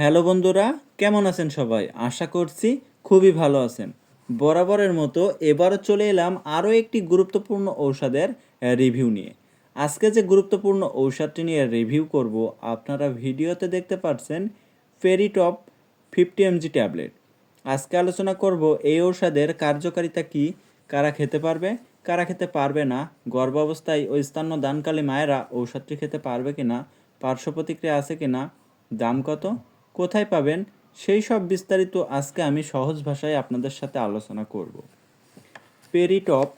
Hello বন্ধুরা, কেমন আছেন সবাই? আশা করছি খুবই ভালো আছেন। বরাবরের মতো এবারও চলে এলাম আরও একটি গুরুত্বপূর্ণ ঔষধের রিভিউ নিয়ে। আজকে যে গুরুত্বপূর্ণ ঔষধটি নিয়ে রিভিউ করব, আপনারা ভিডিওতে দেখতে পাচ্ছেন ফেরিটপ ফিফটি এমজি ট্যাবলেট। আজকে আলোচনা করব এই ঔষধের কার্যকারিতা কি, কারা খেতে পারবে, কারা খেতে পারবে না, গর্ভাবস্থায় ও স্তন্য দানকালী মায়েরা ঔষধটি খেতে পারবে কিনা পার্শ্ব প্রতিক্রিয়া আছে কিনা, দাম কত কোথায় পাবেন? সেই সব বিস্তারিত আজকে আমি সহজ ভাষায় আপনাদের সাথে আলোচনা করব। পেরিটপ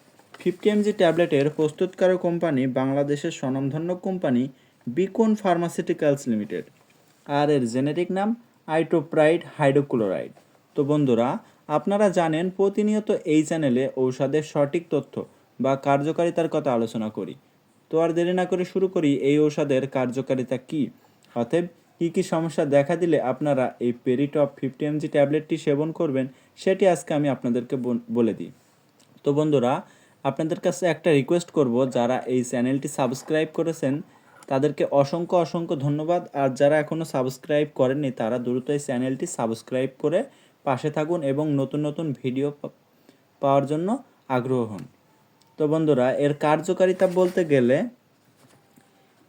ফিফটি এমজি ট্যাবলেটের প্রস্তুতকারক কোম্পানি, বাংলাদেশের স্বনামধন্য কোম্পানি বিকন ফার্মাসিউটিক্যালস লিমিটেড আর এর জেনেটিক নাম আইটোপ্রাইড হাইড্রোক্লোরাইড তো বন্ধুরা, আপনারা জানেন প্রতিনিয়ত এই চ্যানেলে ঔষধের সঠিক তথ্য বা কার্যকারিতার কথা আলোচনা করি। তো আর দেরি না করে শুরু করি এই ঔষধের কার্যকারিতা কী? অতএব কী কী সমস্যা দেখা দিলে আপনারা এই পেরিটপ ফিফটি এমজি ট্যাবলেটটি সেবন করবেন, সেটি আজকে আমি আপনাদেরকে বল- দিই। তো বন্ধুরা, আপনাদের কাছে একটা রিকোয়েস্ট করব, যারা এই চ্যানেলটি সাবস্ক্রাইব করেছেন, তাদেরকে অসংখ্য অসংখ্য ধন্যবাদ, আর যারা এখনও সাবস্ক্রাইব করেননি, তারা দ্রুত এই চ্যানেলটি সাবস্ক্রাইব করে পাশে থাকুন এবং নতুন নতুন ভিডিও পাওয়ার জন্য আগ্রহ হন। তো বন্ধুরা, এর কার্যকারিতা বলতে গেলে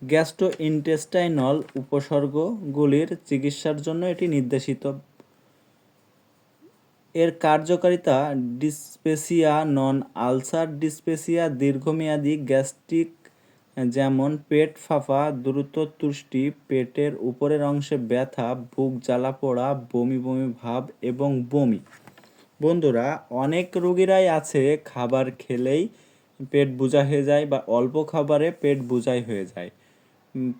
গ্যাস্ট্রোইন্টেস্টাইনাল উপসর্গগুলির চিকিৎসার জন্য এটি নির্দেশিত। এর কার্যকারিতা ডিসপেসিয়া, নন আলসার ডিসপেসিয়া, দীর্ঘমেয়াদী গ্যাস্ট্রিক, যেমন পেট ফাঁপা দ্রুত তুষ্টি, পেটের উপরের অংশে ব্যথা, বুক জ্বালা পোড়া, বমি বমি ভাব এবং বমি। বন্ধুরা, অনেক রোগীরাই আছে, খাবার খেলেই পেট বোঝা হয়ে যায় বা অল্প খাবারে পেট বোঝাই হয়ে যায়।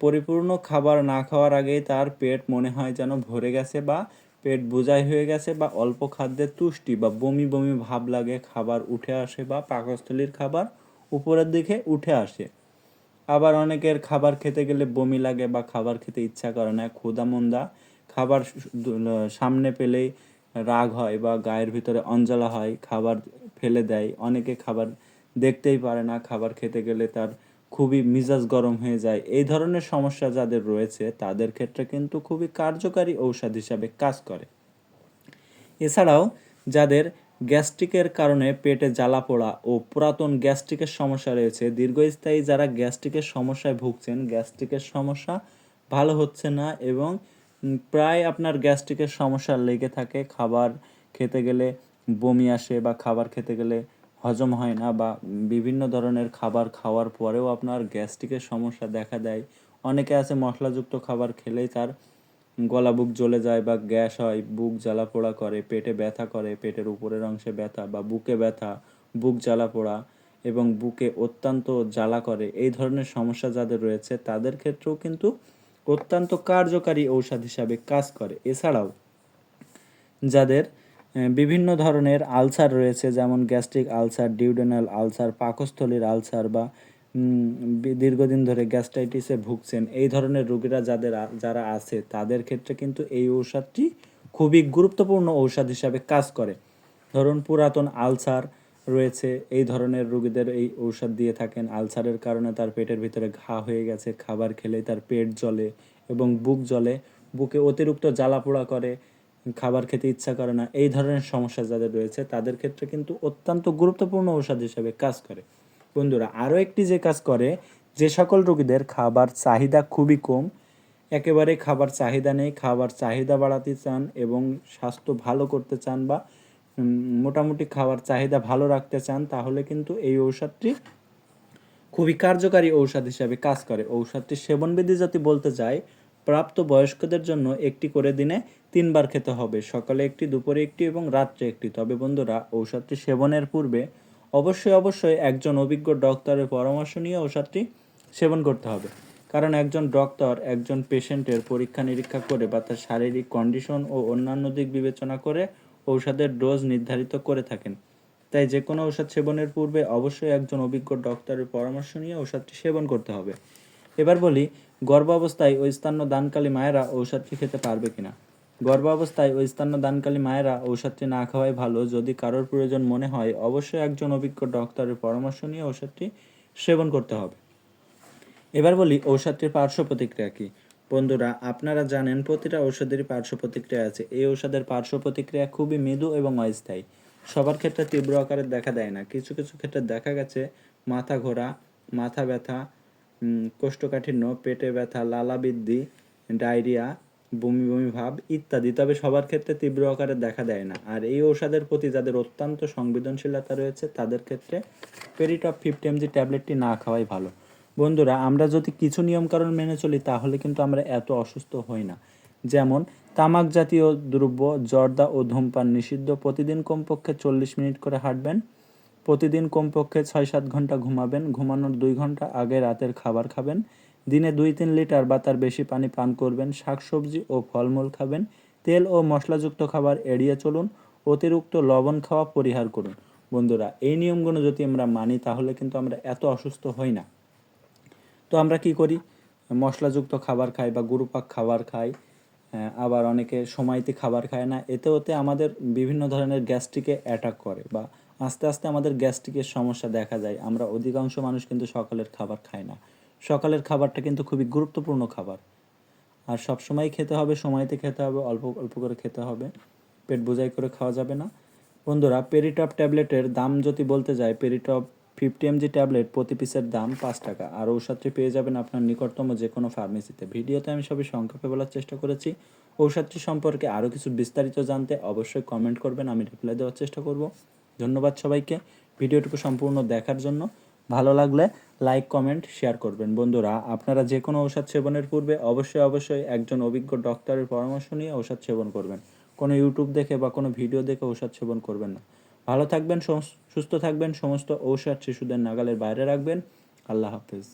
পরিপূর্ণ খাবার না খাওয়ার আগেই তার পেট মনে হয় যেন ভরে গেছে বা পেট বোঝাই হয়ে গেছে বা অল্প খাদ্যের তুষ্টি বা বমি বমি ভাব লাগে, খাবার উঠে আসে বা পাকস্থলীর খাবার উপরের দিকে উঠে আসে। আবার অনেকের খাবার খেতে গেলে বমি লাগে বা খাবার খেতে ইচ্ছা করে না, ক্ষুধা মন্দা, খাবার সামনে পেলেই রাগ হয় বা গায়ের ভিতরে অঞ্জলা হয়, খাবার ফেলে দেয়। অনেকে খাবার দেখতেই পারে না, খাবার খেতে গেলে তার খুবই মিজাজ গরম হয়ে যায়। এই ধরনের সমস্যা যাদের রয়েছে, তাদের ক্ষেত্রে কিন্তু খুবই কার্যকারী ঔষধ হিসাবে কাজ করে। এছাড়াও, যাদের গ্যাস্ট্রিকের কারণে পেটে জ্বালা পোড়া ও পুরাতন গ্যাস্ট্রিকের সমস্যা রয়েছে, দীর্ঘস্থায়ী যারা গ্যাস্ট্রিকের সমস্যায় ভুগছেন, গ্যাস্ট্রিকের সমস্যা ভালো হচ্ছে না এবং প্রায় আপনার গ্যাস্ট্রিকের সমস্যা লেগে থাকে। খাবার খেতে গেলে বমি আসে বা খাবার খেতে গেলে হজম হয় না বা বিভিন্ন ধরনের খাবার খাওয়ার পরেও আপনার গ্যাস্ট্রিকের সমস্যা দেখা দেয়। অনেকে আছে মশলাযুক্ত খাবার খেলেই তার গলা বুক জ্বলে যায় বা গ্যাস হয়, বুক জ্বালা পোড়া করে, পেটে ব্যথা করে, পেটের উপরের অংশে ব্যথা বা বুকে ব্যথা, বুক জ্বালা পোড়া এবং বুকে অত্যন্ত জ্বালা করে। এই ধরনের সমস্যা যাদের রয়েছে, তাদের ক্ষেত্রেও কিন্তু অত্যন্ত কার্যকারী ঔষধ হিসাবে কাজ করে। এছাড়াও, যাদের বিভিন্ন ধরনের আলসার রয়েছে, যেমন গ্যাস্ট্রিক আলসার, ডিউডেনাল আলসার, পাকস্থলীর আলসার বা দীর্ঘদিন ধরে গ্যাস্ট্রাইটিসে ভুগছেন। এই ধরনের রোগীরা যাদের যারা আছে, তাদের ক্ষেত্রে কিন্তু এই ঔষধটি খুবই গুরুত্বপূর্ণ ঔষধ হিসাবে কাজ করে। ধরুন, পুরাতন আলসার রয়েছে, এই ধরনের রোগীদের এই ঔষধ দিয়ে থাকেন। আলসারের কারণে তার পেটের ভিতরে ঘা হয়ে গেছে, খাবার খেলে তার পেট জ্বলে এবং বুক জ্বলে। বুকে অতিরিক্ত জ্বালা পোড়া করে খাবার খেতে ইচ্ছা করে না, এই ধরনের সমস্যা যাদের রয়েছে, তাদের ক্ষেত্রে কিন্তু অত্যন্ত গুরুত্বপূর্ণ ঔষধ হিসেবে কাজ করে। বন্ধুরা, আরও একটি যে কাজ করে, যে সকল রোগীদের খাবার চাহিদা খুবই কম, একেবারে খাবার চাহিদা নেই, খাবার চাহিদা বাড়াতে চান এবং স্বাস্থ্য ভালো করতে চান বা মোটামুটি খাবার চাহিদা ভালো রাখতে চান, তাহলে কিন্তু এই ঔষধটি খুবই কার্যকারী ঔষধ হিসাবে কাজ করে। ঔষধটি সেবনবিধি যদি বলতে চাই প্রাপ্ত বয়স্কদের জন্য একটি করে দিনে তিনবার খেতে হবে। সকালে একটি, দুপুরে একটি এবং রাত্রে একটি। তবে বন্ধুরা, ঔষধটি সেবনের পূর্বে অবশ্যই অবশ্যই একজন অভিজ্ঞ ডক্টরের পরামর্শ নিয়ে ঔষধটি সেবন করতে হবে। কারণ একজন ডক্টর একজন পেশেন্টের পরীক্ষা নিরীক্ষা করে বা তার শারীরিক কন্ডিশন ও অন্যান্য দিক বিবেচনা করে ঔষধের ডোজ নির্ধারিত করে থাকেন। তাই যে কোনো ঔষধ সেবনের পূর্বে অবশ্যই একজন অভিজ্ঞ ডক্টরের পরামর্শ নিয়ে ঔষধটি সেবন করতে হবে। এবার বলি গর্ভাবস্থায় ওই স্তন্য দানকালী মায়েরা ঔষধটি খেতে পারবে কিনা? গর্ভাবস্থায় ওই স্তন্য দানকালী মায়েরা ঔষধটি না খাওয়াই ভালো। যদি কারোর প্রয়োজন মনে হয়, অবশ্যই একজন অভিজ্ঞ ডক্টরের পরামর্শ নিয়ে ঔষধটি সেবন করতে হবে। এবার বলি, ঔষধটির পার্শ্ব প্রতিক্রিয়া কী? বন্ধুরা, আপনারা জানেন প্রতিটা ঔষধেরই পার্শ্ব প্রতিক্রিয়া আছে। এই ঔষধের পার্শ্ব প্রতিক্রিয়া খুবই মৃদু এবং অস্থায়ী। সবার ক্ষেত্রে তীব্র আকারে দেখা দেয় না। কিছু কিছু ক্ষেত্রে দেখা গেছে মাথা ঘোরা, মাথা ব্যথা কোষ্ঠকাঠিন্য, পেটে ব্যথা লালা বৃদ্ধি ডায়রিয়া, বমি বমি ভাব ইত্যাদি। তবে সবার ক্ষেত্রে তীব্র আকারে দেখা দেয় না। আর এই ঔষধের প্রতি যাদের অত্যন্ত সংবেদনশীলতা রয়েছে, তাদের ক্ষেত্রে পেরিটপ ফিফটি এমজি ট্যাবলেটটি না খাওয়াই ভালো। বন্ধুরা, আমরা যদি কিছু নিয়মকানুন মেনে চলি, তাহলে কিন্তু আমরা এত অসুস্থ হই না। যেমন, তামাক জাতীয় দ্রব্য, জর্দা ও ধূমপান নিষিদ্ধ। প্রতিদিন কমপক্ষে চল্লিশ মিনিট করে হাঁটবেন। প্রতিদিন কমপক্ষে ছয় সাত ঘণ্টা ঘুমাবেন। ঘুমানোর দুই ঘণ্টা আগে রাতের খাবার খাবেন। দিনে দুই তিন লিটার বা তার বেশি পানি পান করবেন। শাকসবজি ও ফলমূল খাবেন। তেল ও মশলাযুক্ত খাবার এড়িয়ে চলুন। অতিরিক্ত লবণ খাওয়া পরিহার করুন। বন্ধুরা, এই নিয়মগুলো যদি আমরা মানি, তাহলে কিন্তু আমরা এত অসুস্থ হই না। তো আমরা কি করি? মশলাযুক্ত খাবার খাই বা গুরুপাক খাবার খাই আবার অনেকে সময়তে খাবার খায় না। এতে ওতে আমাদের বিভিন্ন ধরনের গ্যাস্ট্রিকে অ্যাটাক করে বা আস্তে আস্তে আমাদের গ্যাস্ট্রিকের সমস্যা দেখা যায়। আমরা অধিকাংশ মানুষ কিন্তু সকালের খাবার খাই না। সকালের খাবারটা কিন্তু খুবই গুরুত্বপূর্ণ খাবার। আর সব সময় খেতে হবে, সময়তে খেতে হবে, অল্প অল্প করে খেতে হবে। পেট বোঝাই করে খাওয়া যাবে না। বন্ধুরা পেরিটপ ট্যাবলেটের দাম যদি বলতে যায় পেরিটপ ফিফটি এমজি ট্যাবলেট প্রতি পিসের দাম পাঁচ টাকা। আর ঔষধটি পেয়ে যাবেন আপনার নিকটতম যে কোনো ফার্মেসিতে। ভিডিওতে আমি সবই সংক্ষেপে বলার চেষ্টা করেছি। ঔষধটি সম্পর্কে আরও কিছু বিস্তারিত জানতে অবশ্যই কমেন্ট করবেন, আমি রিপ্লাই দেওয়ার চেষ্টা করব। ধন্যবাদ সবাইকে। ভিডিওটুকু সম্পূর্ণ দেখার জন্য। ভালো লাগলে লাইক, কমেন্ট, শেয়ার করবেন। বন্ধুরা, আপনারা যে কোনো ঔষধ সেবনের পূর্বে অবশ্যই অবশ্যই একজন অভিজ্ঞ ডক্টরের পরামর্শ নিয়ে ঔষধ সেবন করবেন। কোনো ইউটিউব দেখে বা কোনো ভিডিও দেখে ঔষধ সেবন করবেন না। ভালো থাকবেন সুস্থ থাকবেন, সমস্ত ঔষধ শিশুদের নাগালের বাইরে রাখবেন। আল্লাহ হাফেজ।